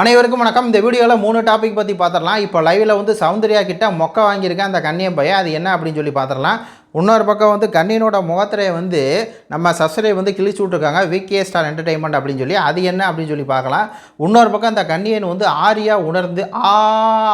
அனைவருக்கும் வணக்கம். இந்த வீடியோவில் மூணு டாபிக் பற்றி பார்த்துடலாம் இப்போ லைவில் வந்து சௌந்தர்யா கிட்ட மொக்க வாங்கியிருக்கேன் அந்த கண்ணியம் பையன். அது என்ன அப்படின்னு சொல்லி பார்த்துடலாம் இன்னொரு பக்கம் வந்து கண்ணியனோட முகத்திரையை வந்து நம்ம சஸ்ரை வந்து கிழிச்சு விட்ருக்காங்க விகே ஸ்டார் என்டர்டைன்மெண்ட் அப்படின்னு சொல்லி. அது என்ன அப்படின்னு சொல்லி பார்க்கலாம். இன்னொரு பக்கம் அந்த கண்ணியன் வந்து ஆரியா உணர்ந்து ஆ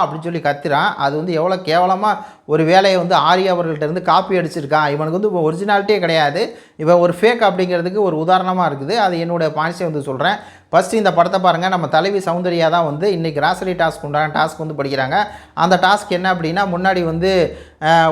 அப்படின்னு சொல்லி கத்துறான். அது வந்து எவ்வளோ கேவலமாக ஒரு வேலையை வந்து ஆரியா அவர்கள்ட்ட இருந்து காப்பி அடிச்சிருக்கான். இவனுக்கு வந்து இப்போ ஒரிஜினாலிட்டியே கிடையாது. இவன் ஒரு ஃபேக் அப்படிங்கிறதுக்கு ஒரு உதாரணமாக இருக்குது. அது என்னுடைய பாயிண்ட்ஸை வந்து சொல்கிறேன் ஃபஸ்ட்டு இந்த படத்தை பாருங்கள் நம்ம தலைவி சௌந்தர்யா தான் வந்து இன்றைக்கி ராசரி டாஸ்க் உண்டான டாஸ்க் வந்து படிக்கிறாங்க. அந்த டாஸ்க் என்ன அப்படின்னா முன்னாடி வந்து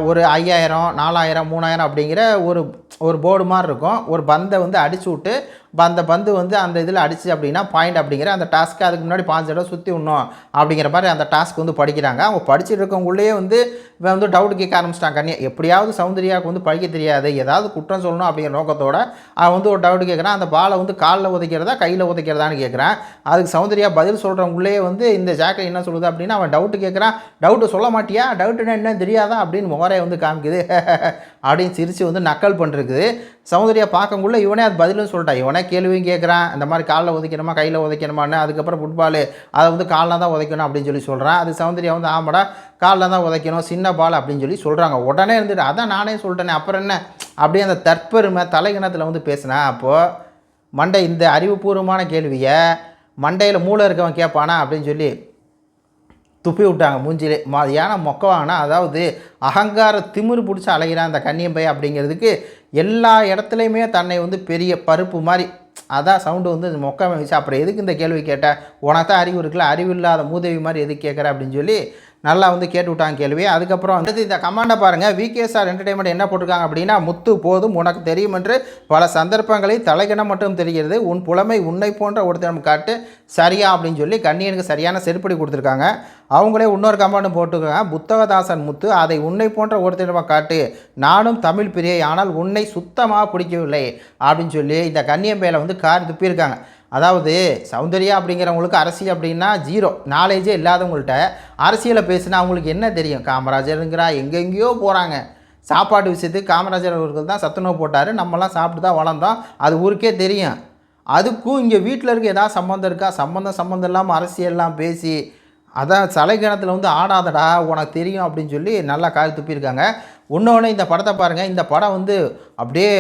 ஒரு ஐயாயிரம் நாலாயிரம் மூணாயிரம் அப்படிங்கிற ஒரு ஒரு போர்டு மாதிரி இருக்கும். ஒரு பந்தை வந்து அடிச்சு விட்டு இப்போ அந்த பந்து வந்து அந்த இதில் அடிச்சு அப்படின்னா பாயிண்ட் அப்படிங்கிற அந்த டாஸ்க்கு அதுக்கு முன்னாடி பாஞ்சு தடவை சுற்றி விடணும் அப்படிங்கிற மாதிரி அந்த டாஸ்க் வந்து படிக்கிறாங்க. அவங்க படிச்சுட்டு இருக்கவங்களே வந்து இவன் வந்து டவுட் கேட்க ஆரம்பிச்சிட்டாங்க கண்ணியா எப்படியாவது சௌந்தர்யாவுக்கு வந்து படிக்க தெரியாது. ஏதாவது குற்றம் சொல்லணும் அப்படிங்கிற நோக்கத்தோட அவன் வந்து ஒரு டவுட் கேட்குறான். அந்த பாலை வந்து காலில் உதைக்கிறதா கையில் உதைக்கிறதான்னு கேட்குறான். அதுக்கு சௌந்தர்யா பதில் சொல்கிறவங்களே வந்து இந்த ஜாக்கை என்ன சொல்லுது அப்படின்னா அவன் டவுட்டு கேட்குறான். டவுட்டு சொல்ல மாட்டியா? டவுட்டுன்னா என்ன தெரியாதா? அப்படின்னு முகரையை வந்து காமிக்குது. அப்படின்னு சிரித்து வந்து நக்கல் பண்ணிருக்குது. சௌந்தர்யா பார்க்கக்குள்ள இவனே அது பதிலும் சொல்லிட்டான். இவனே கேள்வியும் கேட்குறான் இந்த மாதிரி காலில் உதைக்கணுமா கையில் உதைக்கணுமான்னு. அதுக்கப்புறம் ஃபுட்பால் அதை வந்து காலில் தான் உதைக்கணும் அப்படின்னு சொல்லி சொல்கிறான் அது சௌந்தர்யா வந்து ஆமாடா காலில் தான் உதைக்கணும் சின்ன பால் அப்படின்னு சொல்லி சொல்கிறாங்க உடனே இருந்துட்டு அதான் நானே சொல்லிட்டேனே அப்புறம் என்ன? அப்படியே அந்த தற்பெருமை தலைகணத்தில் வந்து பேசினேன் அப்போது மண்டை இந்த அறிவுபூர்வமான கேள்வியை மண்டையில் மூளை இருக்கவன் கேட்பானா அப்படின்னு சொல்லி துப்பி விட்டாங்க மூஞ்சிலே. மா ஏன்னா மொக்க வாங்கினா அதாவது அகங்கார திமிரு பிடிச்சி அலைகிறான் அந்த கன்னியம்பை அப்படிங்கிறதுக்கு எல்லா இடத்துலையுமே தன்னை வந்து பெரிய பருப்பு மாதிரி அதான் சவுண்டு வந்து மொக்க வச்சு அப்புறம் எதுக்கு இந்த கேள்வி கேட்டேன்? உனக்கு தான் அறிவு இருக்குல்ல? அறிவு இல்லாத மூதேவி மாதிரி எதுக்கு கேட்குற அப்படின்னு சொல்லி நல்லா வந்து கேட்டு விட்டாங்க கேள்வி அதுக்கப்புறம் வந்து இந்த கமாண்டை பாருங்கள் விகேஎஸ்ஆர் என்டர்டைன்மெண்ட் என்ன போட்டிருக்காங்க அப்படின்னா முத்து போதும் உனக்கு தெரியும் என்று பல சந்தர்ப்பங்களில் தலைகணம் மட்டும் தெரிகிறது. உன் புலமை உன்னை போன்ற ஒருத்தனம் காட்டு சரியா அப்படின்னு சொல்லி கண்ணியனுக்கு சரியான செருப்படி கொடுத்துருக்காங்க. அவங்களே இன்னொரு கமாண்டும் போட்டுருக்காங்க புத்தகதாசன் முத்து அதை உன்னை போன்ற ஒருத்தனமாக காட்டு. நானும் தமிழ் பிரியை ஆனால் உன்னை சுத்தமாக பிடிக்கவில்லை அப்படின்னு சொல்லி இந்த கண்ணியம்பேல வந்து கார் துப்பியிருக்காங்க. அதாவது சௌந்தர்யா அப்படிங்கிறவங்களுக்கு அரசியல் அப்படின்னா ஜீரோ நாலேஜே இல்லாதவங்கள்ட்ட அரசியலை பேசுனா அவங்களுக்கு என்ன தெரியும்? காமராஜருங்கிறா எங்கெங்கேயோ போகிறாங்க சாப்பாட்டு விஷயத்துக்கு காமராஜர் அவர்கள் தான் சத்துணவு போட்டார். நம்மலாம் சாப்பிட்டு தான் வளர்ந்தோம். அது ஊருக்கே தெரியும். அதுக்கும் இங்கே வீட்டில் இருக்க ஏதாவது சம்மந்தம் இருக்கா? சம்மந்தம் சம்மந்தம் இல்லாமல் அரசியல்லாம் பேசி அதான் சலைகணத்தில் வந்து ஆடாதடா உனக்கு தெரியும் அப்படின்னு சொல்லி நல்லா காய் துப்பியிருக்காங்க. இன்னொன்று இந்த படத்தை பாருங்கள் இந்த படம் வந்து அப்படியே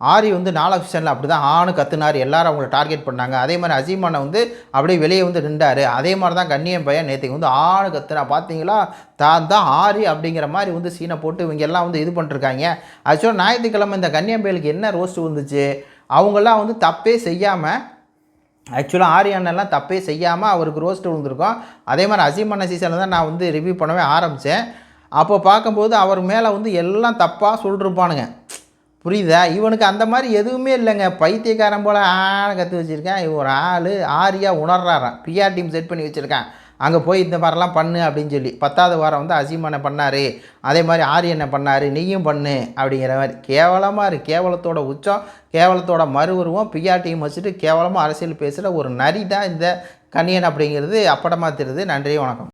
ஆரி வந்து நாலு சீசனில் அப்படி தான் ஆணு கத்துனார். எல்லாரும் அவங்கள டார்கெட் பண்ணாங்க. அதே மாதிரி அசீமான வந்து அப்படியே வெளியே வந்து நின்றார். அதே மாதிரி தான் கண்ணியம் பையன் நேற்றுக்கு வந்து ஆணு கத்துனா. பார்த்தீங்களா தான் தான் ஆரி அப்படிங்கிற மாதிரி வந்து சீனை போட்டு இவங்க எல்லாம் வந்து இது பண்ணிருக்காங்க. ஆக்சுவலாக ஞாயிற்றுக்கிழமை இந்த கண்ணியம் பயலுக்கு என்ன ரோஸ்ட் வந்துச்சு? அவங்கெல்லாம் வந்து தப்பே செய்யாமல் ஆக்சுவலாக ஆரியண்ணெல்லாம் தப்பே செய்யாமல் அவருக்கு ரோஸ்ட் விழுந்திருக்கோம். அதே மாதிரி அசீமான சீசனில் தான் நான் வந்து ரிவ்யூ பண்ணவே ஆரம்பித்தேன் அப்போ பார்க்கும்போது அவர் மேலே வந்து எல்லாம் தப்பாக சொல்லிருப்பானுங்க. புரியுதா? இவனுக்கு அந்த மாதிரி எதுவுமே இல்லைங்க. பைத்தியக்காரன் போல் ஆன கற்று வச்சுருக்கேன். இவன் ஒரு ஆள் ஆரியா உணர்றாரான் பிஆர் டீம் செட் பண்ணி வச்சுருக்கேன். அங்கே போய் இந்த மாதிரிலாம் பண்ணு அப்படின்னு சொல்லி. பத்தாவது வாரம் வந்து அசீமனை பண்ணார். அதே மாதிரி ஆரியனை பண்ணார். நீயும் பண்ணு அப்படிங்கிற மாதிரி. கேவலமாக இருக்கு கேவலத்தோட உச்சம் கேவலத்தோட மறுவுருவம் பிஆர் டீம் வச்சுட்டு கேவலமாக அரசியல் பேசுகிற ஒரு நரி தான் இந்த கணியன் அப்படிங்கிறது. அப்படமாக தெரியுது நன்றி வணக்கம்.